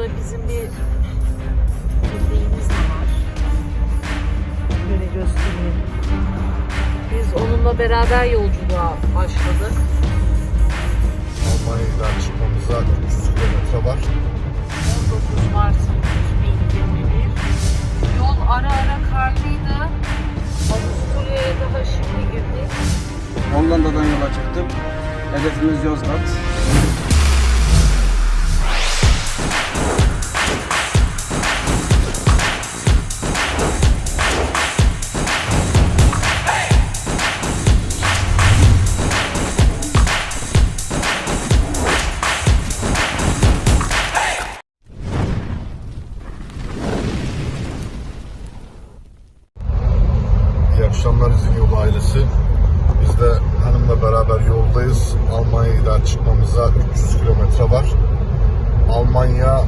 arada bizim bir köpeğimiz de var. Böyle göstereyim. Biz onunla beraber yolculuğa başladık. Almanya'dan çıkmamıza 300 kilometre var. 19 Mart 2021. Yol ara ara karlıydı. Avusturya'ya daha şimdi girdik. Hollanda'dan yola çıktım. Hedefimiz Yozgat. Yoldayız. Almanya'dan çıkmamıza 300 kilometre var. Almanya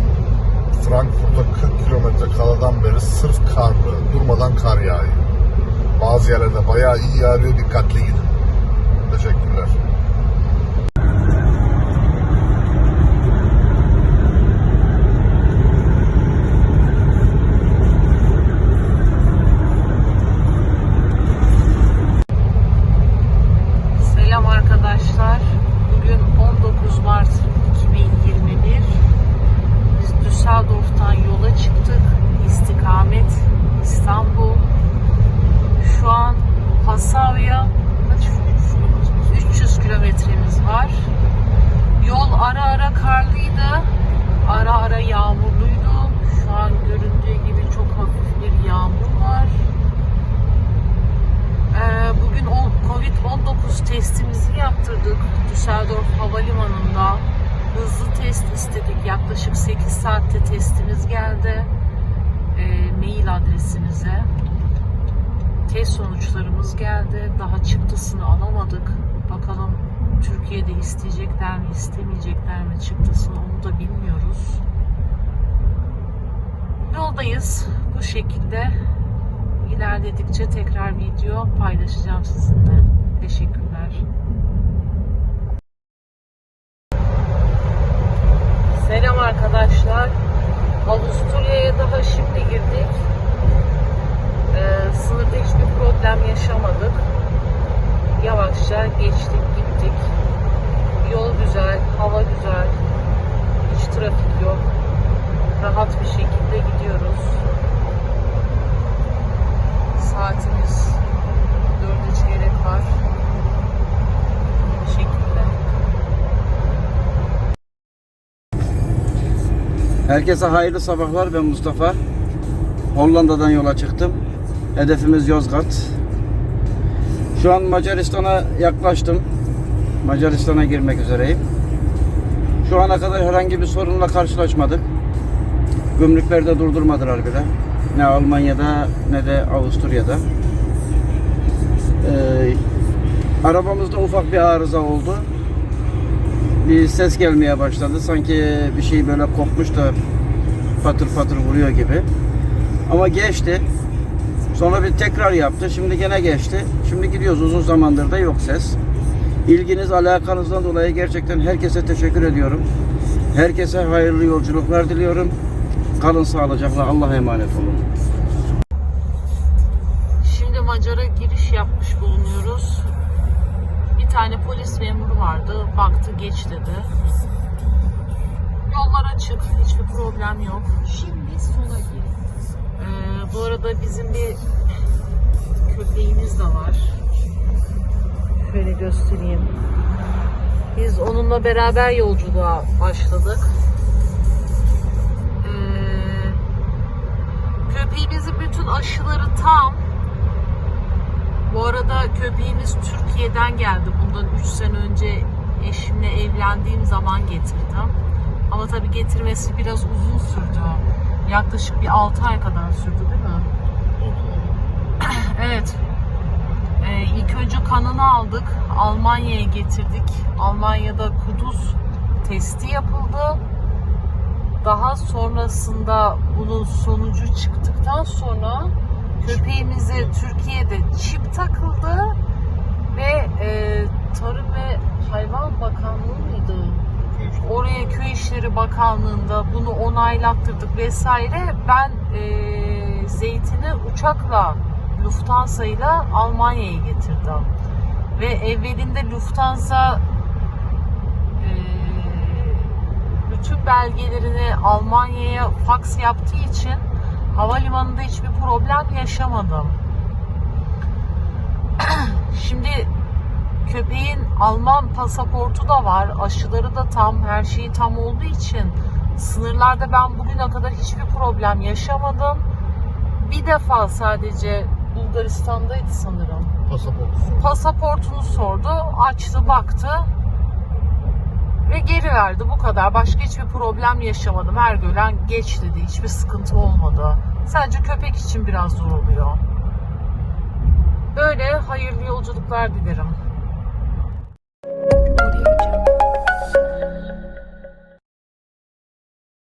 Frankfurt'a 40 kilometre kaladan beri sırf karlı, durmadan kar yağıyor. Bazı yerlerde bayağı iyi yağıyor, dikkatli gidin. Teşekkürler. Selam arkadaşlar. Bugün 19 Mart 2021. Biz Düsseldorf'tan yola çıktık. İstikamet İstanbul. Şu an Passau'ya kaç? 300 kilometremiz var. Yol ara ara karlıydı. Ara ara yağmurluydu. Şu an göründüğü gibi çok hafif bir yağmur var. Ee, Bugün o Covid-19 testimizi yaptırdık Düsseldorf Havalimanı'nda. Hızlı test istedik. Yaklaşık 8 saatte testimiz geldi. Ee, mail adresimize. Test sonuçlarımız geldi. Daha çıktısını alamadık. Bakalım Türkiye'de isteyecekler mi, istemeyecekler mi çıktısını onu da bilmiyoruz. Yoldayız bu şekilde. İlerledikçe tekrar video paylaşacağım sizinle. Teşekkürler. Selam arkadaşlar. Avusturya'ya daha şimdi girdik. Ee, sınırda hiçbir problem yaşamadık. Yavaşça geçtik gittik. Yol güzel, hava güzel. Hiç trafik yok. Rahat bir şekilde gidiyoruz. Saatimiz dördü çeyrek var. Bu şekilde. Herkese hayırlı sabahlar. Ben Mustafa. Hollanda'dan yola çıktım. Hedefimiz Yozgat. Şu an Macaristan'a yaklaştım. Macaristan'a girmek üzereyim. Şu ana kadar herhangi bir sorunla karşılaşmadık. Gümrüklerde durdurmadılar bile. Ne Almanya'da ne de Avusturya'da. Ee, arabamızda ufak bir arıza oldu. Bir ses gelmeye başladı. Sanki bir şey böyle kopmuş da patır patır vuruyor gibi. Ama geçti. Sonra bir tekrar yaptı. Şimdi gene geçti. Şimdi gidiyoruz. Uzun zamandır da yok ses. İlginiz, alakanızdan dolayı gerçekten herkese teşekkür ediyorum. Herkese hayırlı yolculuklar diliyorum. Kalın sağlıcakla. Allah'a emanet olun. Şimdi Macar'a giriş yapmış bulunuyoruz. Bir tane polis memuru vardı. Baktı geç dedi. Yollar açık. Hiçbir problem yok. Şimdi sola gir. Ee, bu arada bizim bir köpeğimiz de var. Şöyle göstereyim. Biz onunla beraber yolculuğa başladık. Ee, köpeğimizin bütün aşıları tam. Bu arada köpeğimiz Türkiye'den geldi. Bundan 3 sene önce eşimle evlendiğim zaman getirdim. Ama tabii getirmesi biraz uzun sürdü. Yaklaşık bir 6 ay kadar sürdü değil mi? evet. Ee, ilk önce kanını aldık. Almanya'ya getirdik. Almanya'da kuduz testi yapıldı. Daha sonrasında bunun sonucu çıktıktan sonra köpeğimize Türkiye'de çip takıldı ve e, Tarım ve Hayvan Bakanlığı mıydı? Oraya Köy İşleri Bakanlığı'nda bunu onaylattırdık vesaire. Ben e, zeytini uçakla Lufthansa ile Almanya'ya getirdim. Ve evvelinde Lufthansa e, bütün belgelerini Almanya'ya fax yaptığı için havalimanında hiçbir problem yaşamadım. Şimdi köpeğin Alman pasaportu da var, aşıları da tam, her şeyi tam olduğu için sınırlarda ben bugüne kadar hiçbir problem yaşamadım. Bir defa sadece Bulgaristan'daydı sanırım. Pasaport. Pasaportunu sordu, açtı, baktı ve geri verdi. Bu kadar. Başka hiçbir problem yaşamadım. Her gören geç dedi. Hiçbir sıkıntı olmadı. Sadece köpek için biraz zor oluyor. Böyle hayırlı yolculuklar dilerim. Audio Jungle.